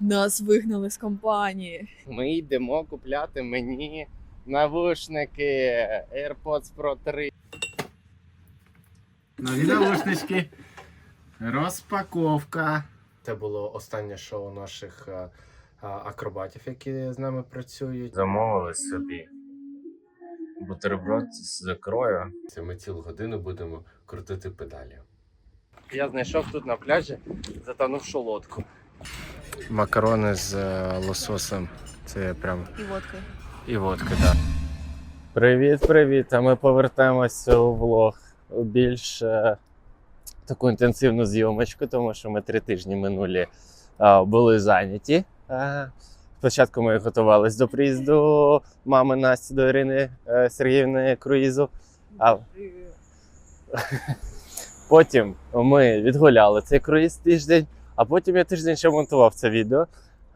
Нас вигнали з компанії. Ми йдемо купляти мені навушники AirPods Pro 3. Нові навушнички. Розпаковка. Це було останнє шоу наших е, а, акробатів, які з нами працюють. Замовили собі бутерброд з ікрою. Це ми цілу годину будемо крутити педалі. Я знайшов тут на пляжі затонувшу лодку. Макарони з е, лососем. Це прям І водка. і водка, так. Привіт, привіт! А ми повертаємося у влог у більш е, таку інтенсивну зйомочку, тому що ми три тижні минулі е, були зайняті. Е, спочатку ми готувалися до приїзду мами Насті до Ірини е, Сергіївни круїзу. А потім ми відгуляли цей круїз тиждень, а потім я тиждень ще монтував це відео.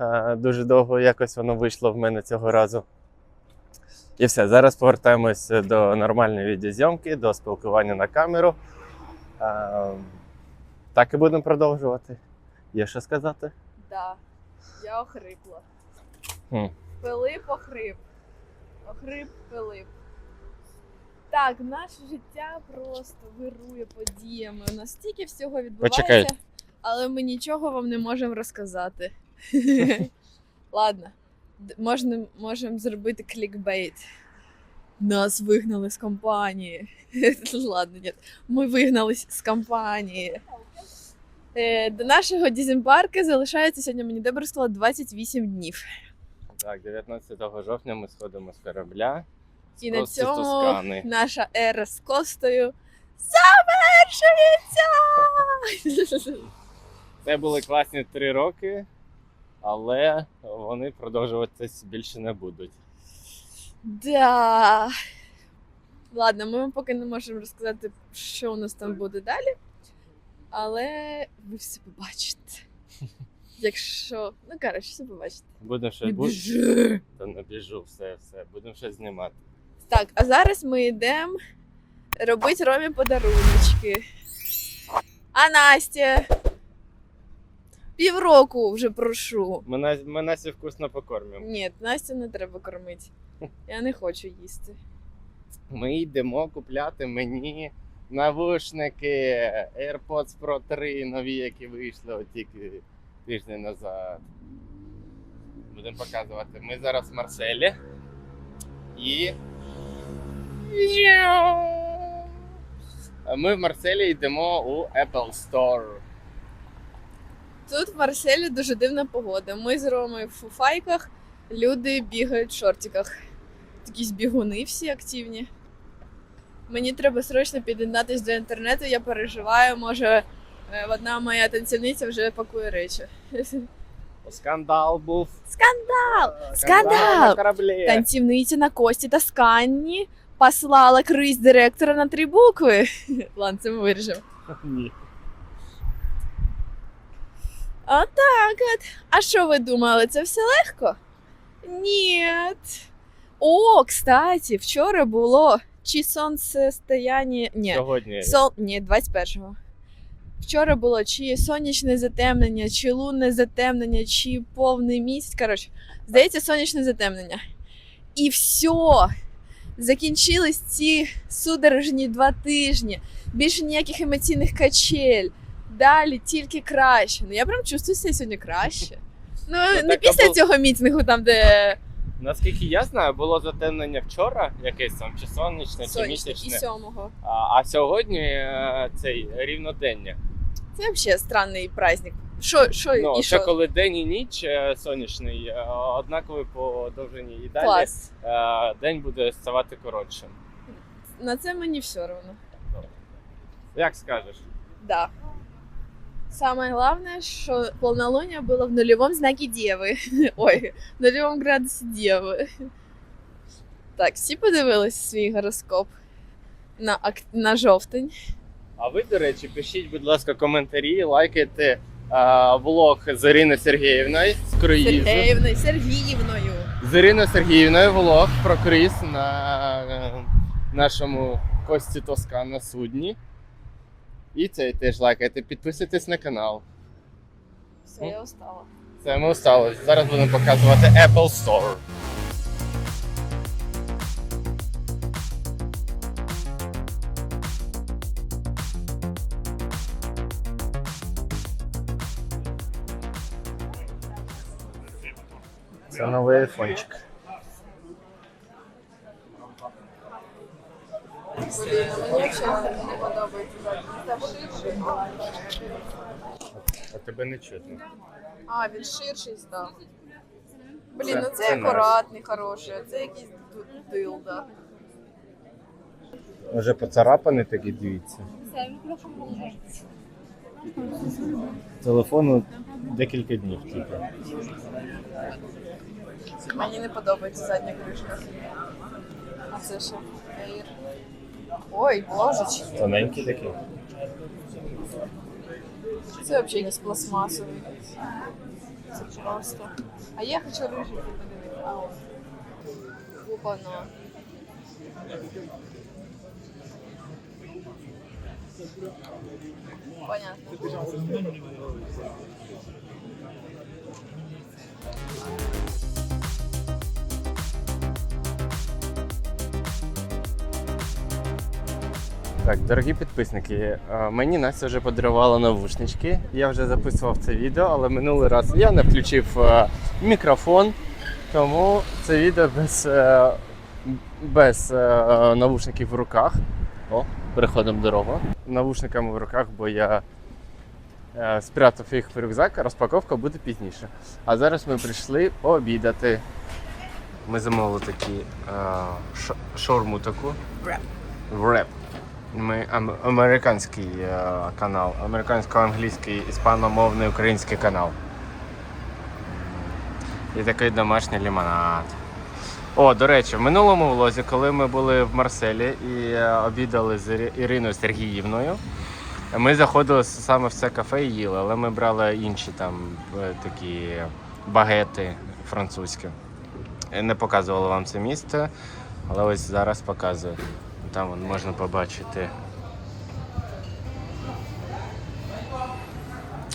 Е, дуже довго якось воно вийшло в мене цього разу. І все, зараз повертаємося до нормальної відеозйомки, до спілкування на камеру. Е, так і будемо продовжувати. Є що сказати? Да. Я охрипла. Хм. Пилип охрип. Охрип Пилип. Так, наше життя просто вирує подіями. У нас стільки всього відбувається, Почекай. Але ми нічого вам не можемо розказати. Ладно, можна, можемо зробити клікбейт. Нас вигнали з компанії. Ладно, ні. Ми вигнались з компанії. Е, До нашого діземпарку залишається сьогодні мені добре сказала 28 днів. Так, 19 жовтня ми сходимо з корабля. І на цьому наша ера з Костою завершується! Це були класні три роки, але вони продовжуватись більше не будуть. да. Ладно, ми вам поки не можемо розказати, що у нас там буде далі. Але ви все побачите. Якщо. Ну, коротше, все побачите. Будемо щось Не бу- біжи. Та не біжу, все, все. Будемо щось знімати. Так, а зараз ми йдемо робити Ромі подаруночки. А Настя. Півроку вже прошу. Ми, на, ми Насі вкусно покормимо. Ні, Настю не треба кормити. Я не хочу їсти. Ми йдемо купляти мені навушники AirPods Pro 3 нові, які вийшли от тільки тиждень назад. Будемо показувати. Ми зараз в Марселі. І. Ми в Марселі йдемо у Apple Store. Тут в Марселі дуже дивна погода. Ми з Ромою в фуфайках, люди бігають в шортиках. Такі бігуни всі активні. Мені треба срочно під'єднатись до інтернету, я переживаю, може е, одна моя танцівниця вже пакує речі. Скандал був. Скандал! Скандал Скандал! на кораблі. Танцівниця на Кості та Сканні послала круїз директора на три букви. Ладно, це ми виріжемо. Ні. Отак от. А що ви думали, це все легко? Ні. О, кстати, вчора було чи сонцестояння. Ні, Сьогодні. Сол... Ні, 21-го. Вчора було чи сонячне затемнення, чи лунне затемнення, чи повний місяць. Коротше, здається, сонячне затемнення. І все. Закінчились ці судорожні два тижні. Більше ніяких емоційних качель. Далі тільки краще. Ну я прям чувствую себе сьогодні краще. Ну, Ну, не так, після або- цього мітингу, там, де Наскільки я знаю, було затемнення вчора, якесь там чи сонячне, чи сонячне і місячне. сьомого. А, а сьогодні е, цей рівнодення. Це взагалі странний праздник. Що, що Ну, і це що? коли день і ніч е, сонячний, е, однакові по довжині. І далі Клас. е, день буде ставати коротшим. На це мені все одно. Як скажеш? Да. Самое главное, что полнолуние было в нулевом знаке Девы. Ой, в нулевом градусі Девы. Так, всі подивились свій гороскоп на, ак- на жовтень. А ви, до речі, пишіть, будь ласка, коментарі, лайкайте е, влог з Іриною Сергіївною з круїзу. Сергіївною, Сергіївною. З Іриною Сергіївною влог про круїз на е, нашому Кості Тоскана судні. І цей теж лайкайте, підписуйтесь на канал. Все, я устала. Це ми устали. Зараз будемо показувати Apple Store. Це новий айфончик. Блін, ну мені взагалі не подобається. А тебе не чутно. А, він ширший став. Блін, ну це, акуратний, хороший, а це якийсь дилда. Вже поцарапаний такий, дивіться. Телефону декілька днів тільки. Мені не подобається задня кришка. А це що? Air. Ой, божечки. Тоненький такий. Це взагалі якийсь пластмасовий. Це просто. А я хочу рижий подивитися. Опа-на. Понятно. Так, дорогі підписники, е, мені Настя вже подарувала навушнички. Я вже записував це відео, але минулий раз я не включив е, мікрофон, тому це відео без, е, без навушників в руках. О, переходимо дорогу. Навушниками в руках, бо я спрятав їх в рюкзак, а розпаковка буде пізніше. А зараз ми прийшли пообідати. Ми замовили такі е, ш- таку. Вреп. Ми американський е, канал, американсько-англійський, іспаномовний український канал. І такий домашній лимонад. О, до речі, в минулому влозі, коли ми були в Марселі і е, обідали з Іриною Сергіївною, ми заходили саме в це кафе і їли, але ми брали інші там е, такі багети французькі. Не показували вам це місце, але ось зараз показую. Там вон можна побачити.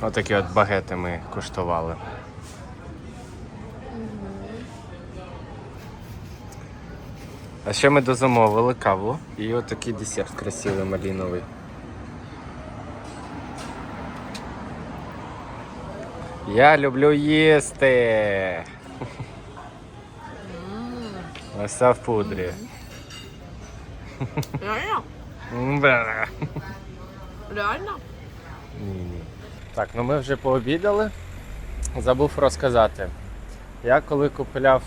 Отакі от багети ми куштували. А ще ми дозамовили каву і отакий десерт красивий маліновий. Я люблю їсти. Ось в пудрі. Реально? М. Реально? Ні-ні. Так, ну ми вже пообідали. Забув розказати. Я коли купляв,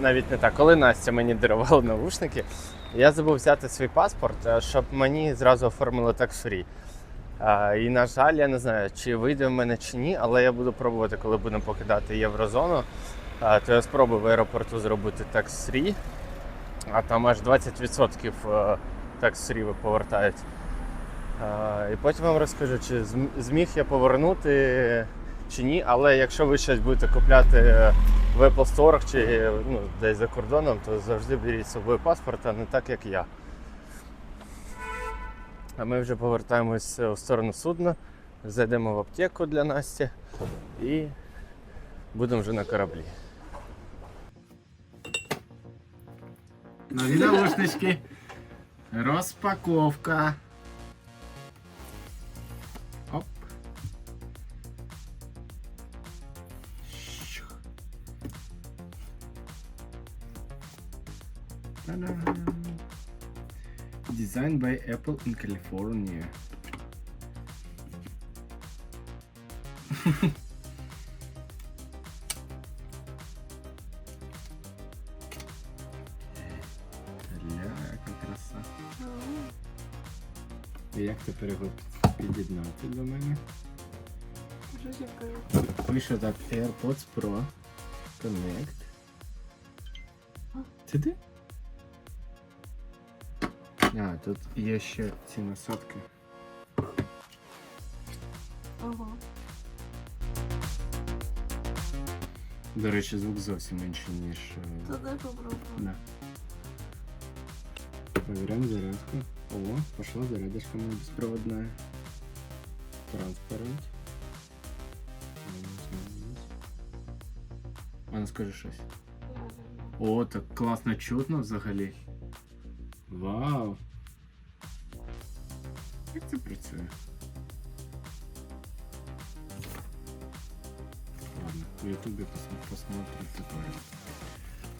навіть не так, коли Настя мені дарувала навушники, я забув взяти свій паспорт, е, щоб мені зразу оформили. А, І, на жаль, я не знаю, чи вийде в мене чи ні, але я буду пробувати, коли будемо покидати єврозону. То я спробую в аеропорту зробити tax-free, а там аж 20% е, tax-free повертають. І потім вам розкажу, чи зміг я повернути чи ні. Але якщо ви щось будете купляти е, в Apple Store чи е, ну, десь за кордоном, то завжди беріть з собою паспорт, а не так, як я. А ми вже повертаємось е, у сторону судна, зайдемо в аптеку для Насті і будемо вже на кораблі. Нові наушнички. Розпаковка. Оп. Designed by Apple in California. І як тепер його під'єднати до мене? Пише так AirPods Pro Connect. Це ти? А, тут є ще ці насадки. Ага. До речі, звук зовсім інший, ніж. е, Та дай попробую. Да. Проверяем зарядку. О, пошла зарядочка у меня беспроводная. Транспарант. Минус, минус. А ну скажи щось. О, так класно чутно взагалі. Вау. Як це працює? Ладно, в Ютубі пос- посмотрим тепер.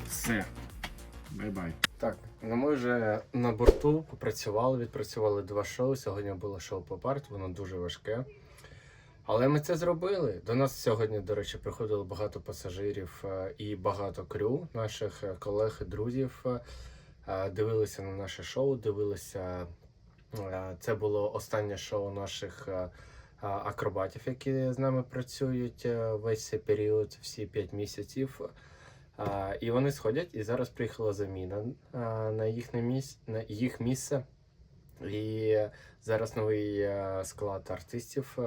Все. Бай-бай. Так, Ну ми вже на борту попрацювали, відпрацювали два шоу. Сьогодні було шоу по парт, воно дуже важке. Але ми це зробили. До нас сьогодні, до речі, приходило багато пасажирів е, і багато крю наших е, колег і друзів. е, Дивилися на наше шоу, дивилися. Це було останнє шоу наших акробатів, які з нами працюють весь цей період, всі 5 місяців. А, і вони сходять, і зараз приїхала заміна а, на їхнє місце, на їх місце. І зараз новий е, склад артистів е,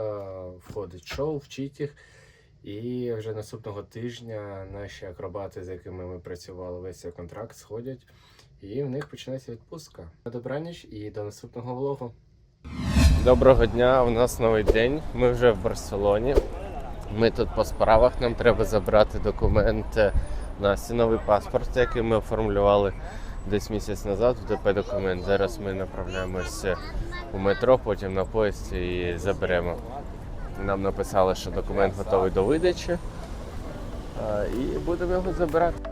входить шоу, вчить їх. І вже наступного тижня наші акробати, з якими ми працювали весь цей контракт, сходять, і в них починається відпустка. Добраніч і до наступного влогу. Доброго дня, у нас новий день. Ми вже в Барселоні. Ми тут по справах. Нам треба забрати документ на новий паспорт, який ми оформлювали десь місяць назад. в ДП документ. Зараз ми направляємося у метро, потім на поїзд і заберемо. Нам написали, що документ готовий до видачі. І будемо його забирати.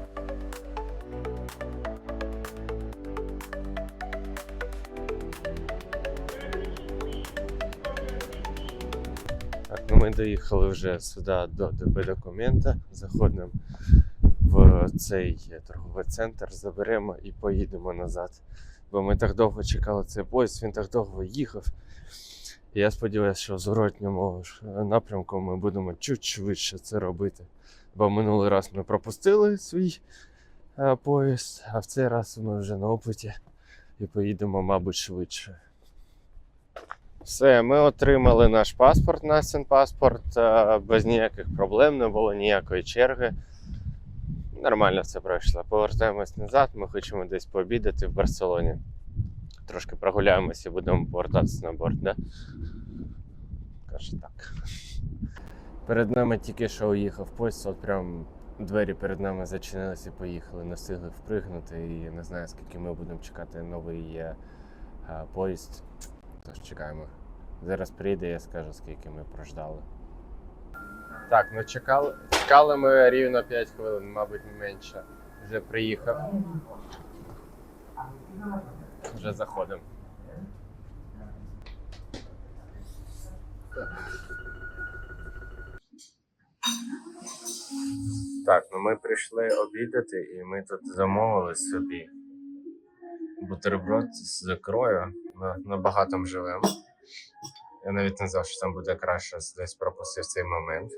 Ну ми доїхали вже сюди до ДП документа. Заходимо в цей торговий центр, заберемо і поїдемо назад. Бо ми так довго чекали цей поїзд, він так довго їхав. І я сподіваюся, що в зворотньому напрямку ми будемо чуть швидше це робити. Бо минулий раз ми пропустили свій е, поїзд, а в цей раз ми вже на опиті і поїдемо, мабуть, швидше. Все, ми отримали наш паспорт, Настін паспорт. е, Без ніяких проблем, не було ніякої черги. Нормально все пройшло. Повертаємось назад. Ми хочемо десь пообідати в Барселоні. Трошки прогуляємося і будемо повертатися на борт, да? Каже так. Перед нами тільки що уїхав поїзд, от прям двері перед нами зачинилися поїхали. Не встигли впригнути і не знаю, скільки ми будемо чекати новий е, е, поїзд. Тож чекаємо. Зараз прийде, я скажу, скільки ми прождали. Так, ну чекали, чекали ми рівно 5 хвилин, мабуть, менше. Вже приїхав. Вже заходимо. Так, ну ми прийшли обідати і ми тут замовили собі бутерброд з ікрою. На, на багатому живемо. Я навіть не знав, що там буде краще, десь пропустив цей момент.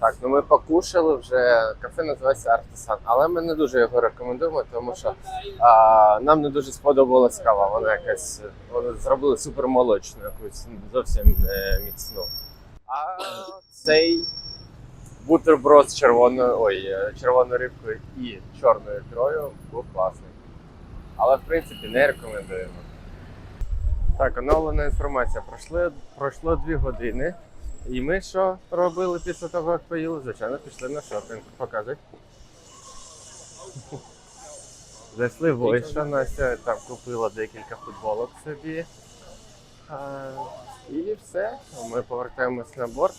Так, ну ми покушали вже. Кафе називається Артисан, але ми не дуже його рекомендуємо, тому що а, нам не дуже сподобалась кава. Вона якась вони зробили супермолочну, якусь зовсім не міцну. А цей бутерброд з червоною, ой, е, червоною рибкою і чорною ікрою був класний. Але в принципі не рекомендуємо. Так, оновлена інформація. Пройшли, пройшло дві години. І ми що робили після того, як поїли? Звичайно, пішли на шопінг. Показуй. Зайшли в Ойша, Настя там купила декілька футболок собі. А, і все. Ми повертаємось на борт.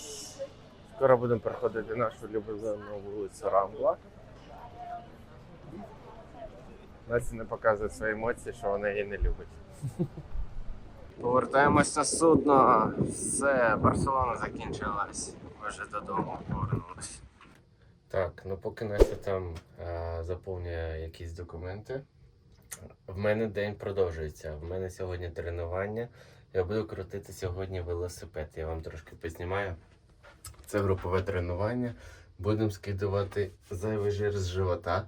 Скоро будемо проходити нашу улюблену вулицю Рамбла. Настя не показує свої емоції, що вона її не любить. Повертаємось на судно. Все, Барселона закінчилась. Ми вже додому повернулися. Так, ну поки Настя там е, заповнює якісь документи. В мене день продовжується. В мене сьогодні тренування. Я буду крутити сьогодні велосипед. Я вам трошки познімаю. Це групове тренування. Будемо скидувати зайвий жир з живота.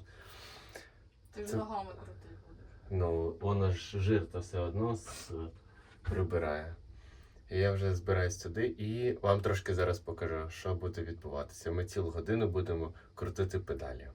Ти Це- ногами крутий будеш. Ну, воно ж жир то все одно з, прибирає. І я вже збираюсь туди і вам трошки зараз покажу, що буде відбуватися. Ми цілу годину будемо крутити педалі.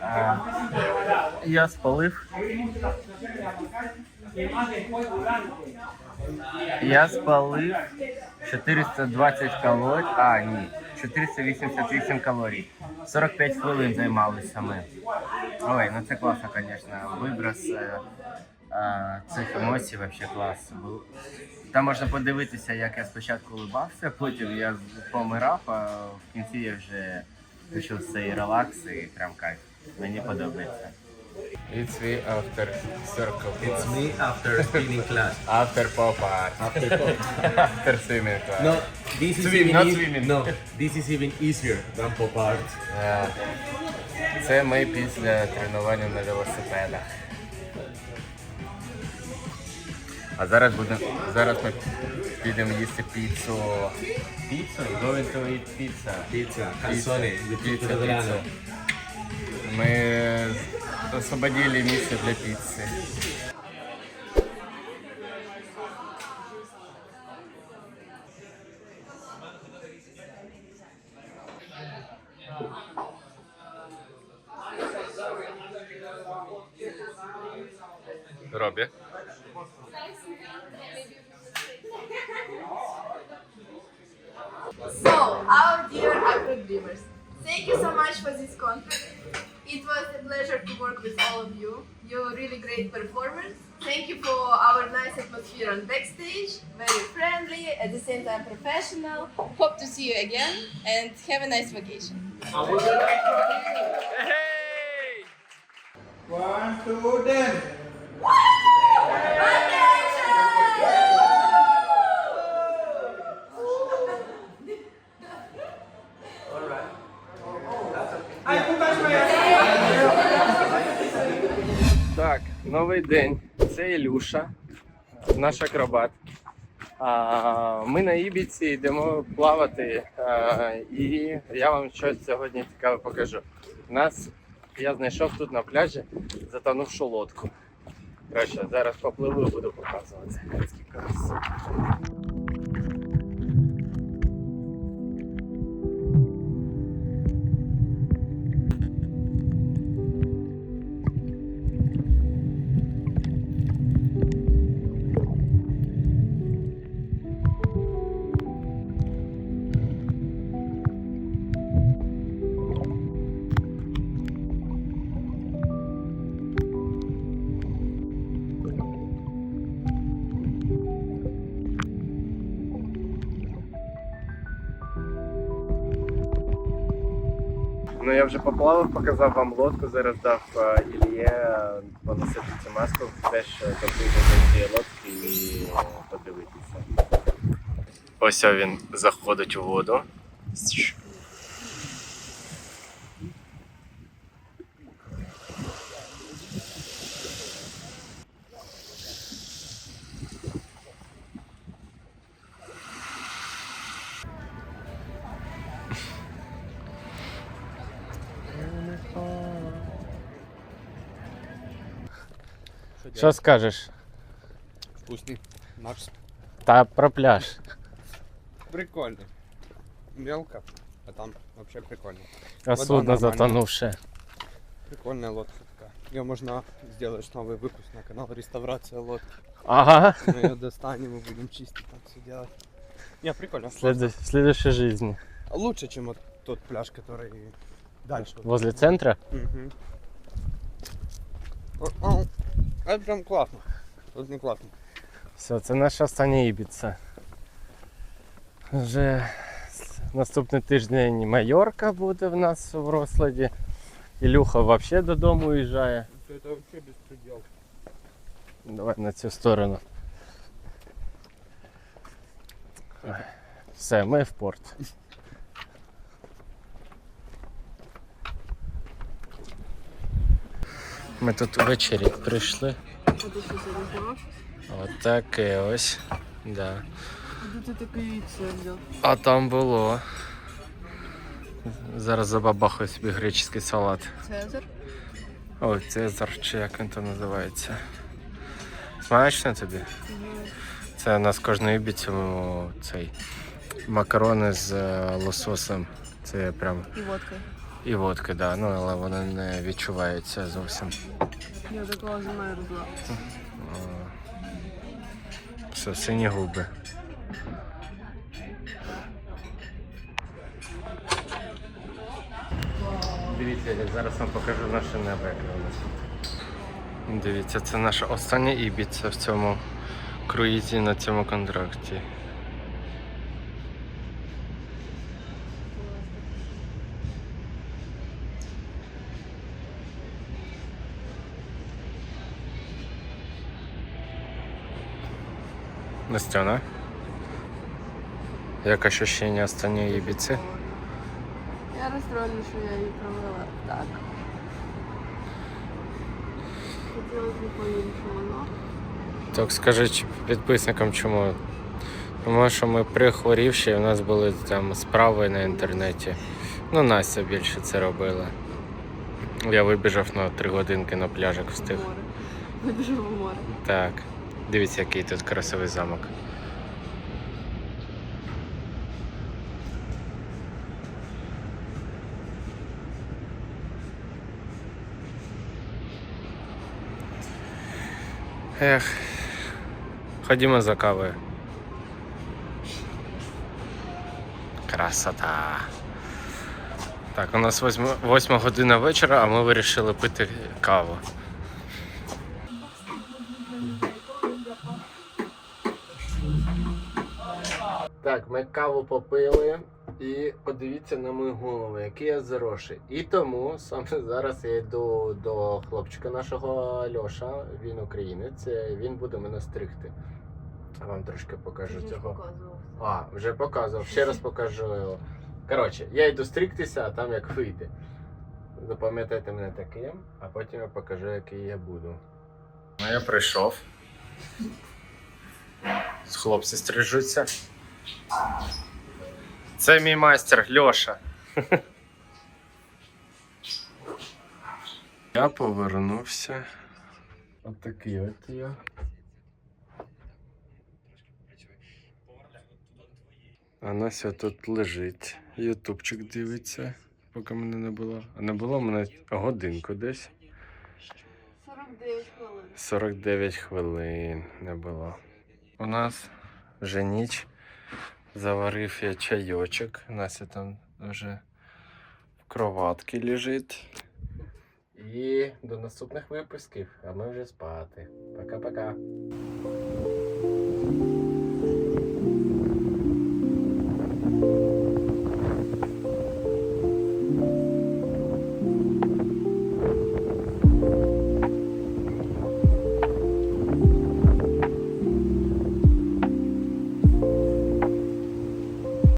Я я спалив. Я спалив 420 калорій. А, ні. 488 калорій. 45 хвилин займалися ми. Ой, ну це класно, звісно. Виброс е, е, цих емоцій вообще клас. Там можна подивитися, як я спочатку улибався, потім я помирав, а в кінці я вже почув цей релакс і прям кайф. Мені подобається. It's me after circle It's me after spinning class. After pop art. After pop. After swimming class. No, this is Swim, even not eas- swimming. No, this is even easier than pop art. Е, Це ми після тренування на велосипедах. А зараз будемо. Зараз ми підемо їсти піцу. Піцу? Going to eat pizza. Tutto verano. pizza. Ми освободили місце для піци. robię. So, our dear Aquid thank you so much for this concert. It was a pleasure to work with all of you. You're really great performers. Thank you for our nice atmosphere on backstage. Very friendly, at the same time professional. Hope to see you again and have a nice vacation. Hey! One, two, ten. Так, новий день. Це Ілюша, наш акробат. Ми на Ібіці йдемо плавати, і я вам щось сьогодні цікаве покажу. Нас я знайшов тут на пляжі затонувшу лодку. Коротше, зараз попливу буду показувати. Раз. Вже поплавав, показав вам лодку, зараз дав е, Ільє поносити цю маску, теж е, до цієї лодки і е, подивитися. Ось він заходить у воду. Що скажеш? Вкусный. Макс. Та про пляж. Прикольно. Мелко, а там вообще прикольно. А Вода судно нормальна. затонувше. Прикольная лодка такая. Ее можно сделать новый выпуск на канал Реставрация лодки. Ага. Мы ее достанем и будем чистить там все делать. Не, прикольно. След... В следующей жизни. Лучше, чем вот тот пляж, который дальше. Возле центра? Мгм. О, о, Это прям классно. Тут не классно. Все, це наша остання Ібіца. Вже с- наступний тиждень Майорка буде в нас в розкладі. Ілюха взагалі додому уїжджає. Это вообще беспредел. Давай на цю сторону. Все, ми в порт. Ми тут ввечері прийшли. Отаке ось. Да. А там було. Зараз забабахаю собі греческий салат. Цезар? Ой, Цезар, чи як він то називається. Смачно тобі? Це у нас кожної обіцяємо цей макарони з е, лососем Це прям І водка. І водки, да. Ну але вони не відчуваються зовсім. Я такого замерзла. Все, сині губи. Дивіться, я зараз вам покажу наше небо, яке у нас. Дивіться, це наша остання ібіця в цьому круїзі на цьому контракті. Настяна. Як ощущення останньої ібіці? Я розстроєна, що я її провела так. Хотілося б по-іншому, але Так скажіть підписникам чому? Тому що ми прихворівші, у нас були там справи на інтернеті. Ну, Настя більше це робила. Я вибіжав на три годинки на пляжик встиг. море. Вибіжу в море. Так. Дивіться, який тут красивий замок. Ех, ходімо за кавою. Красота. Так, у нас восьма, година вечора, а ми вирішили пити каву. Так, ми каву попили і подивіться на мою голову, який я заросший. І тому саме зараз я йду до хлопчика нашого Льоша, він українець, е, він буде мене стригти. Я вам трошки покажу цього. Показував. А, вже показував, ще раз покажу його. Коротше, я йду стригтися, а там як вийде. Запам'ятайте мене таким, а потім я покажу, який я буду. Ну, я прийшов. Хлопці стрижуться. Це мій майстер Льоша. Я повернувся. От такий от я. А Нася тут лежить. Ютубчик дивиться, поки мене не було. А не було мене годинку десь. 49 хвилин. 49 хвилин не було. У нас вже ніч. Заварив я чайочок. Настя там вже в кроватці лежить. І до наступних випусків, а ми вже спати. Пока-пока.